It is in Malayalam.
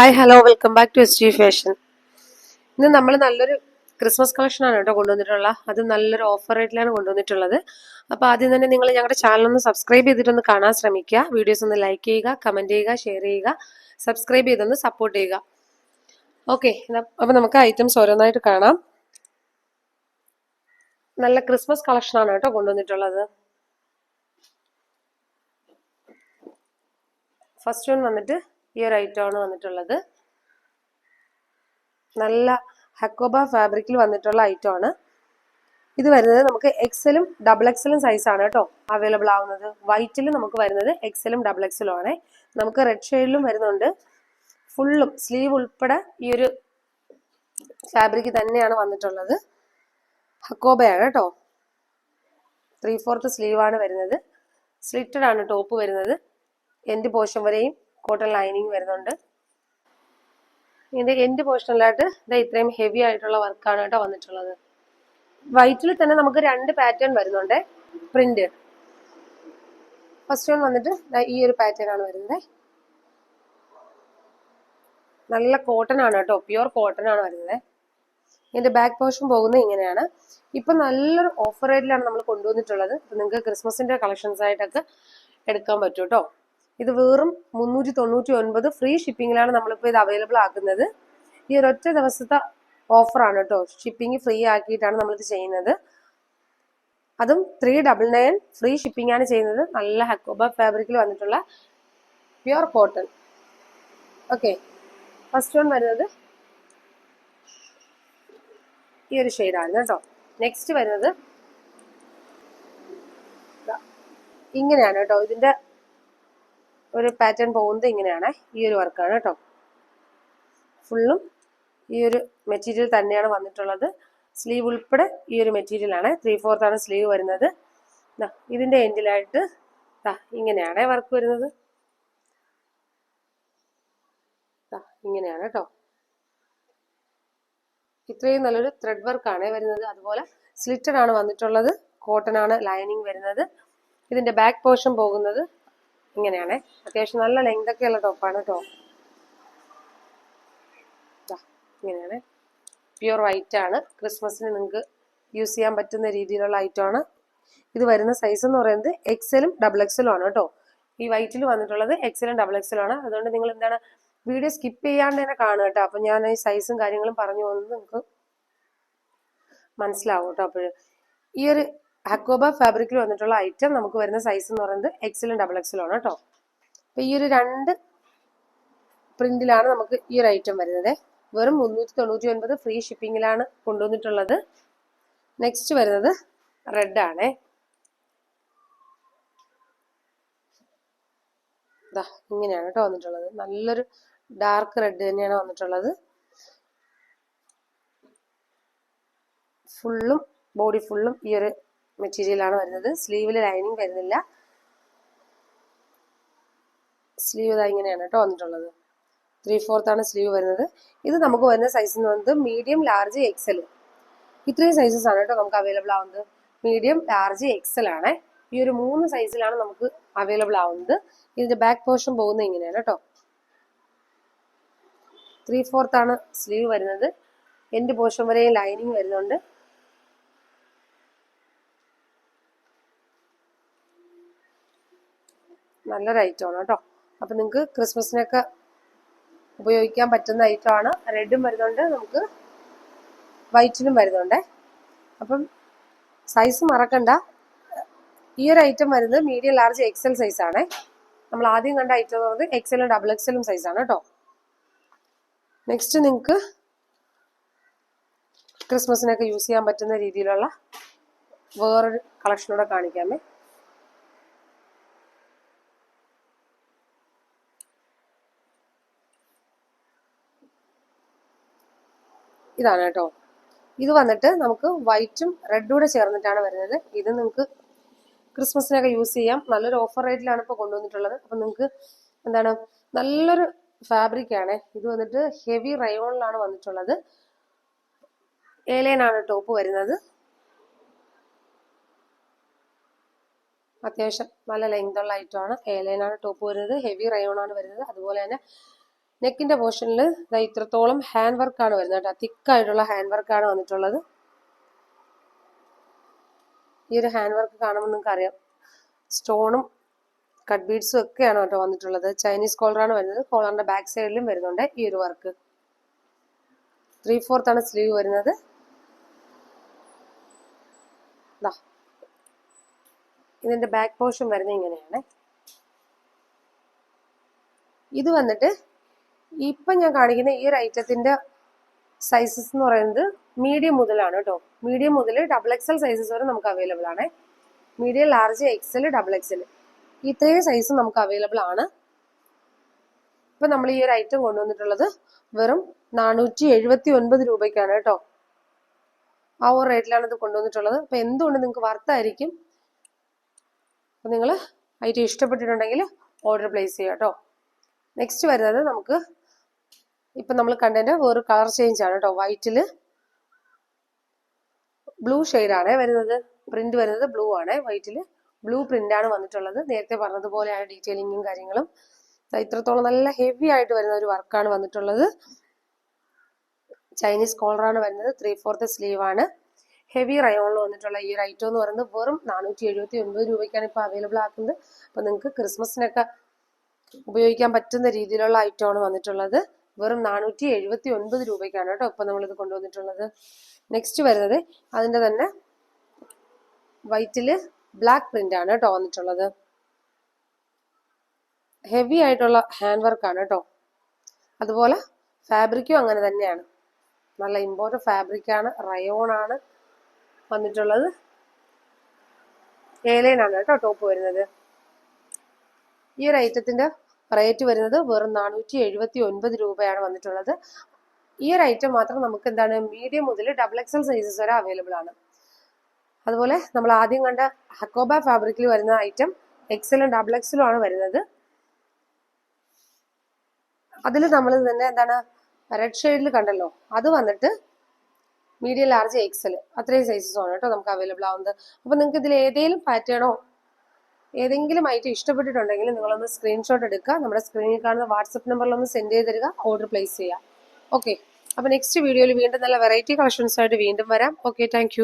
Hi hello welcome back to S G fashion. ഇന്ന് നമ്മൾ നല്ലൊരു ക്രിസ്മസ് കളക്ഷൻ ആണ് കേട്ടോ കൊണ്ടുവന്നിട്ടുള്ളത് അത് നല്ലൊരു ഓഫർ റേറ്റിലാണ് കൊണ്ടുവന്നിട്ടുള്ളത്. അപ്പോൾ ആദ്യം തന്നെ നിങ്ങൾ ഞങ്ങളുടെ ചാനൽ ഒന്ന് സബ്സ്ക്രൈബ് ചെയ്തിട്ടൊന്ന് കാണാൻ ശ്രമിക്കുക. വീഡിയോസ് ഒന്ന് ലൈക്ക് ചെയ്യുക കമന്റ് ചെയ്യുക ഷെയർ ചെയ്യുക സബ്സ്ക്രൈബ് ചെയ്തൊന്ന് സപ്പോർട്ട് ചെയ്യുക. ഓക്കെ അപ്പോൾ നമുക്ക് ഐറ്റംസ് ഓരോന്നായിട്ട് കാണാം. നല്ല ക്രിസ്മസ് കളക്ഷൻ ആണ് കേട്ടോ കൊണ്ടുവന്നിട്ടുള്ളത്. ഫസ്റ്റ് വൺ വന്നിട്ട് ഈ ഒരു ഐറ്റം ആണ് വന്നിട്ടുള്ളത്. നല്ല ഹക്കോബ ഫാബ്രിക്കിൽ വന്നിട്ടുള്ള ഐറ്റം ആണ്. ഇത് വരുന്നത് നമുക്ക് എക്സലും ഡബിൾ എക്സലും സൈസ് ആണ് കേട്ടോ അവൈലബിൾ ആവുന്നത്. വൈറ്റിൽ നമുക്ക് വരുന്നത് എക്സലും ഡബിൾ എക്സലും ആണ്. നമുക്ക് റെഡ് ഷെയ്ഡിലും വരുന്നുണ്ട്. ഫുള്ളും സ്ലീവ് ഉൾപ്പെടെ ഈ ഒരു ഫാബ്രിക് തന്നെയാണ് വന്നിട്ടുള്ളത്. ഹക്കോബയാണ് കേട്ടോ. ത്രീ ഫോർത്ത് സ്ലീവാണ് വരുന്നത്. സ്ലിറ്റഡ് ആണ് ടോപ്പ് വരുന്നത്. എൻഡ് പോഷൻ വരെയും കോട്ടൺ ലൈനിങ് വരുന്നുണ്ട്. ഇതിന്റെ എൻഡ് പോർഷനിലായിട്ട് ഇത് ഇത്രയും ഹെവി ആയിട്ടുള്ള വർക്കാണ് കേട്ടോ വന്നിട്ടുള്ളത്. വൈറ്റിൽ തന്നെ നമുക്ക് രണ്ട് പാറ്റേൺ വരുന്നുണ്ട്. പ്രിന്റ് ഫസ്റ്റ് വൺ വന്നിട്ട് ഈ ഒരു പാറ്റേൺ ആണ് വരുന്നത്. നല്ല കോട്ടൺ ആണ് കേട്ടോ പ്യുവർ കോട്ടൺ ആണ് വരുന്നത്. ഇതിന്റെ ബാക്ക് പോർഷൻ പോകുന്നത് ഇങ്ങനെയാണ്. ഇപ്പൊ നല്ലൊരു ഓഫർ റേറ്റിലാണ് നമ്മൾ കൊണ്ടുവന്നിട്ടുള്ളത്. നിങ്ങൾക്ക് ക്രിസ്മസിന്റെ കളക്ഷൻസ് ആയിട്ടൊക്കെ എടുക്കാൻ പറ്റും കേട്ടോ. ഇത് വെറും മുന്നൂറ്റി തൊണ്ണൂറ്റി ഒൻപത് ഫ്രീ ഷിപ്പിങ്ങിലാണ് നമ്മളിപ്പോൾ ഇത് അവൈലബിൾ ആക്കുന്നത്. ഈ ഒരൊറ്റ ദിവസത്തെ ഓഫറാണ് കേട്ടോ. ഷിപ്പിംഗ് ഫ്രീ ആക്കിയിട്ടാണ് നമ്മളിത് ചെയ്യുന്നത്. അതും three double nine free shipping ആണ് ചെയ്യുന്നത്. നല്ല ഹക്കോബ ഫാബ്രിക്കിൽ വന്നിട്ടുള്ള pure cotton okay first one വരുന്നത് ഈ ഒരു ഷെയ്ഡാണ് കേട്ടോ. നെക്സ്റ്റ് വരുന്നത് ഇങ്ങനെയാണ് കേട്ടോ. ഇതിന്റെ ഒരു പാറ്റേൺ പോകുന്നത് ഇങ്ങനെയാണ്. ഈ ഒരു വർക്കാണ് കേട്ടോ. ഫുള്ളും ഈ ഒരു മെറ്റീരിയൽ തന്നെയാണ് വന്നിട്ടുള്ളത്. സ്ലീവ് ഉൾപ്പെടെ ഈ ഒരു മെറ്റീരിയൽ ആണ്. ത്രീ ആണ് സ്ലീവ് വരുന്നത്. ദാ ഇതിന്റെ എൻഡിലായിട്ട് ഇങ്ങനെയാണ് വർക്ക് വരുന്നത്. ഇങ്ങനെയാണ് കേട്ടോ. ഇത്രയും നല്ലൊരു ത്രെഡ് വർക്കാണ് വരുന്നത്. അതുപോലെ സ്ലിറ്റഡ് ആണ് വന്നിട്ടുള്ളത്. കോട്ടൺ ആണ് ലൈനിങ് വരുന്നത്. ഇതിന്റെ ബാക്ക് പോർഷൻ പോകുന്നത് ഇങ്ങനെയാണ്. അത്യാവശ്യം നല്ല ലെങ്ത് ഒക്കെ ഉള്ള ടോപ്പാണ് കേട്ടോ ഇങ്ങനെയാണ്. പ്യുർ വൈറ്റ് ആണ്. ക്രിസ്മസിന് നിങ്ങൾക്ക് യൂസ് ചെയ്യാൻ പറ്റുന്ന രീതിയിലുള്ള ഐറ്റം ആണ്. ഇത് വരുന്ന സൈസ് എന്ന് പറയുന്നത് എക്സലും ഡബിൾ എക്സലും ആണ് കേട്ടോ ഈ വൈറ്റിൽ വന്നിട്ടുള്ളത് എക്സലും ഡബിൾ എക്സലും ആണ്. അതുകൊണ്ട് നിങ്ങൾ എന്താണ് വീഡിയോ സ്കിപ്പ് ചെയ്യാണ്ട് തന്നെ കാണുക കേട്ടോ അപ്പൊ ഞാൻ ഈ സൈസും കാര്യങ്ങളും പറഞ്ഞു പോകുന്നത് നിങ്ങൾക്ക് മനസ്സിലാവും കേട്ടോ അപ്പോൾ ഈ ഒരു ഹക്കോബ ഫാബ്രിക്കിൽ വന്നിട്ടുള്ള ഐറ്റം നമുക്ക് വരുന്ന സൈസ് എന്ന് പറയുന്നത് എക്സലും ഡബിൾ എക്സലും ആണ് കേട്ടോ. അപ്പൊ ഈ ഒരു രണ്ട് പ്രിന്റിലാണ് നമുക്ക് ഈ ഒരു ഐറ്റം വരുന്നത്. വെറും മുന്നൂറ്റി തൊണ്ണൂറ്റി ഒൻപത് ഫ്രീ ഷിപ്പിങ്ങിലാണ് കൊണ്ടുവന്നിട്ടുള്ളത്. നെക്സ്റ്റ് വരുന്നത് റെഡ് ആണേ. ഇങ്ങനെയാണ് കേട്ടോ വന്നിട്ടുള്ളത്. നല്ലൊരു ഡാർക്ക് റെഡ് തന്നെയാണ് വന്നിട്ടുള്ളത്. ഫുള്ളും ബോഡി ഫുള്ളും ഈ ഒരു മെറ്റീരിയൽ ആണ് വരുന്നത്. സ്ലീവിൽ ലൈനിങ് വരുന്നില്ല. സ്ലീവ് ഇതാ ഇങ്ങനെയാണ് കേട്ടോ വന്നിട്ടുള്ളത്. ത്രീ ഫോർത്ത് ആണ് സ്ലീവ് വരുന്നത്. ഇത് നമുക്ക് വരുന്ന സൈസ് എന്ന് പറയുന്നത് മീഡിയം ലാർജ് എക്സൽ ഇത്രയും സൈസസ് ആണ് കേട്ടോ നമുക്ക് അവൈലബിൾ ആവുന്നത്. മീഡിയം ലാർജ് എക്സൽ ആണ്. ഈ ഒരു മൂന്ന് സൈസിലാണ് നമുക്ക് അവൈലബിൾ ആവുന്നത്. ഇതിന്റെ ബാക്ക് പോർഷൻ പോകുന്നത് ഇങ്ങനെയാണ് കേട്ടോ ത്രീ ഫോർത്ത് ആണ് സ്ലീവ് വരുന്നത്. എൻഡ് പോർഷൻ വരെയും ലൈനിങ് വരുന്നുണ്ട്. നല്ലൊരു ഐറ്റമാണ് കേട്ടോ. അപ്പം നിങ്ങൾക്ക് ക്രിസ്മസിനൊക്കെ ഉപയോഗിക്കാൻ പറ്റുന്ന ഐറ്റമാണ് റെഡും വരുന്നുണ്ട് നമുക്ക് വൈറ്റിനും വരുന്നുണ്ട്. അപ്പം സൈസ് മറക്കണ്ട. ഈ ഒരു ഐറ്റം വരുന്നത് മീഡിയം ലാർജ് എക്സൽ സൈസ് ആണ്. നമ്മൾ ആദ്യം കണ്ട ഐറ്റം എന്ന് പറയുന്നത് എക്സലും ഡബിൾ എക്സലും സൈസ് ആണ് കേട്ടോ. നെക്സ്റ്റ് നിങ്ങൾക്ക് ക്രിസ്മസിനൊക്കെ യൂസ് ചെയ്യാൻ പറ്റുന്ന രീതിയിലുള്ള വേറൊരു കളക്ഷനൂടെ കാണിക്കാമേ. ഇതാണ് കേട്ടോ. ഇത് വന്നിട്ട് നമുക്ക് വൈറ്റും റെഡും കൂടെ ചേർന്നിട്ടാണ് വരുന്നത്. ഇത് നിങ്ങൾക്ക് ക്രിസ്മസിനൊക്കെ യൂസ് ചെയ്യാം. നല്ലൊരു ഓഫർ റേറ്റിലാണ് ഇപ്പോൾ കൊണ്ടുവന്നിട്ടുള്ളത്. അപ്പം നിങ്ങൾക്ക് എന്താണ്? നല്ലൊരു ഫാബ്രിക് ആണ്. ഇത് വന്നിട്ട് ഹെവി റയോണിലാണ് വന്നിട്ടുള്ളത്. ഏലൈനാണ് ടോപ്പ് വരുന്നത്. അത്യാവശ്യം നല്ല ലെങ്ത് ഉള്ള ഐറ്റം ആണ്. എയർലൈൻ ആണ് ടോപ്പ് വരുന്നത് ഹെവി റയോണാണ് വരുന്നത്. അതുപോലെ തന്നെ നെക്കിന്റെ പോർഷനിൽ ഇത്രത്തോളം ഹാൻഡ് വർക്കാണ് വരുന്നത് കേട്ടോ. തിക്കായിട്ടുള്ള ഹാൻഡ് വർക്കാണ് വന്നിട്ടുള്ളത്. ഈ ഒരു ഹാൻഡ് വർക്ക് കാണുമ്പോൾ നിങ്ങൾക്ക് അറിയാം. സ്റ്റോണും കട്ട് ബീഡ്സും ഒക്കെയാണ് കേട്ടോ വന്നിട്ടുള്ളത്. ചൈനീസ് കോളറാണ് വരുന്നത്. കോളറിന്റെ ബാക്ക് സൈഡിലും വരുന്നുണ്ട് ഈ ഒരു വർക്ക്. ത്രീ ആണ് സ്ലീവ് വരുന്നത്. ഇതിന്റെ ബാക്ക് പോർഷൻ വരുന്നത് ഇങ്ങനെയാണ്. ഇത് വന്നിട്ട് ഇപ്പം ഞാൻ കാണിക്കുന്ന ഈ ഒരു ഐറ്റത്തിന്റെ സൈസസ് എന്ന് പറയുന്നത് മീഡിയം മുതലാണ് കേട്ടോ. മീഡിയം മുതൽ ഡബിൾ എക്സൽ സൈസസ് വരെ നമുക്ക് അവൈലബിൾ ആണ്. Medium large XL double XL ഇത്രയും സൈസ് നമുക്ക് അവൈലബിൾ ആണ്. ഇപ്പം നമ്മൾ ഈ ഒരു ഐറ്റം കൊണ്ടുവന്നിട്ടുള്ളത് വെറും നാനൂറ്റി എഴുപത്തി ഒൻപത് രൂപയ്ക്കാണ് കേട്ടോ. ആ ഒരു റേറ്റിലാണ് ഇത് കൊണ്ടുവന്നിട്ടുള്ളത്. അപ്പം എന്തുകൊണ്ട് നിങ്ങൾക്ക് വർത്തായിരിക്കും അപ്പം നിങ്ങൾ ഐറ്റം ഇഷ്ടപ്പെട്ടിട്ടുണ്ടെങ്കിൽ ഓർഡർ പ്ലേസ് ചെയ്യാം കേട്ടോ. നെക്സ്റ്റ് വരുന്നത് നമുക്ക് ഇപ്പൊ നമ്മൾ കണ്ടതിന്റെ വേറൊരു കളർ ചേഞ്ച് ആണ് കേട്ടോ. വൈറ്റിൽ ബ്ലൂ ആണ് വരുന്നത്. പ്രിന്റ് വരുന്നത് ബ്ലൂ ആണ്. വൈറ്റിൽ ബ്ലൂ ആണ് വന്നിട്ടുള്ളത്. നേരത്തെ പറഞ്ഞതുപോലെയാണ് ഡീറ്റെയിലിങ്ങും കാര്യങ്ങളും. ഇത്രത്തോളം നല്ല ഹെവി ആയിട്ട് വരുന്ന ഒരു വർക്കാണ് വന്നിട്ടുള്ളത്. ചൈനീസ് കോളറാണ് വരുന്നത്. ത്രീ ഫോർത്ത് സ്ലീവ് ആണ്. ഹെവി റയോണിൽ വന്നിട്ടുള്ള ഈ റൈറ്റോ എന്ന് പറയുന്നത് വെറും നാനൂറ്റി എഴുപത്തി ഒൻപത് രൂപയ്ക്കാണ് ഇപ്പോൾ അവൈലബിൾ ആക്കുന്നത്. അപ്പോൾ നിങ്ങൾക്ക് ക്രിസ്മസിനൊക്കെ ഉപയോഗിക്കാൻ പറ്റുന്ന രീതിയിലുള്ള ഐറ്റമാണ് വന്നിട്ടുള്ളത്. വെറും നാനൂറ്റി എഴുപത്തി ഒൻപത് രൂപയ്ക്കാണ് കേട്ടോ ഇപ്പൊ നമ്മളിത് കൊണ്ടുവന്നിട്ടുള്ളത്. നെക്സ്റ്റ് വരുന്നത് അതിന്റെ തന്നെ വൈറ്റിൽ ബ്ലാക്ക് പ്രിന്റ് ആണ് കേട്ടോ വന്നിട്ടുള്ളത്. ഹെവി ആയിട്ടുള്ള ഹാൻഡ് വർക്ക് ആണ് കേട്ടോ. അതുപോലെ ഫാബ്രിക്കും അങ്ങനെ തന്നെയാണ്. നല്ല ഇമ്പോർട്ടന്റ് ഫാബ്രിക് ആണ് റയോൺ ആണ് വന്നിട്ടുള്ളത്. ഏലൈനാണ് കേട്ടോ ടോപ്പ് വരുന്നത്. ഈ ഒരു ഐറ്റത്തിന്റെ റേറ്റ് വരുന്നത് വെറും നാനൂറ്റി എഴുപത്തി ഒൻപത് രൂപയാണ് വന്നിട്ടുള്ളത്. ഈ ഒരു ഐറ്റം മാത്രം നമുക്ക് എന്താണ് മീഡിയം മുതൽ ഡബിൾ എക്സൽ സൈസസ് വരെ അവൈലബിൾ ആണ്. അതുപോലെ നമ്മൾ ആദ്യം കണ്ട ഹക്കോബ ഫാബ്രിക്കിൽ വരുന്ന ഐറ്റം എക്സലും ഡബിൾ എക്സലും ആണ് വരുന്നത്. അതിൽ നമ്മൾ തന്നെ എന്താണ് റെഡ് ഷെയ്ഡിൽ കണ്ടല്ലോ. അത് വന്നിട്ട് മീഡിയം ലാർജ് എക്സൽ അത്രയും സൈസസ് ആണ് കേട്ടോ നമുക്ക് അവൈലബിൾ ആവുന്നത്. അപ്പൊ നിങ്ങൾക്ക് ഇതിൽ ഏതെങ്കിലും പാറ്റേണോ ഏതെങ്കിലും ഐറ്റം ഇഷ്ടപ്പെട്ടിട്ടുണ്ടെങ്കിൽ നിങ്ങളൊന്ന് സ്ക്രീൻഷോട്ട് എടുക്കുക. നമ്മുടെ സ്ക്രീനിൽ കാണുന്ന വാട്സപ്പ് നമ്പറിൽ ഒന്ന് സെൻഡ് ചെയ്ത് തരിക. ഓർഡർ പ്ലേസ് ചെയ്യുക ഓക്കെ അപ്പോൾ നെക്സ്റ്റ് വീഡിയോയിൽ വീണ്ടും നല്ല വെറൈറ്റി കളക്ഷൻസ് ആയിട്ട് വീണ്ടും വരാം. Okay thank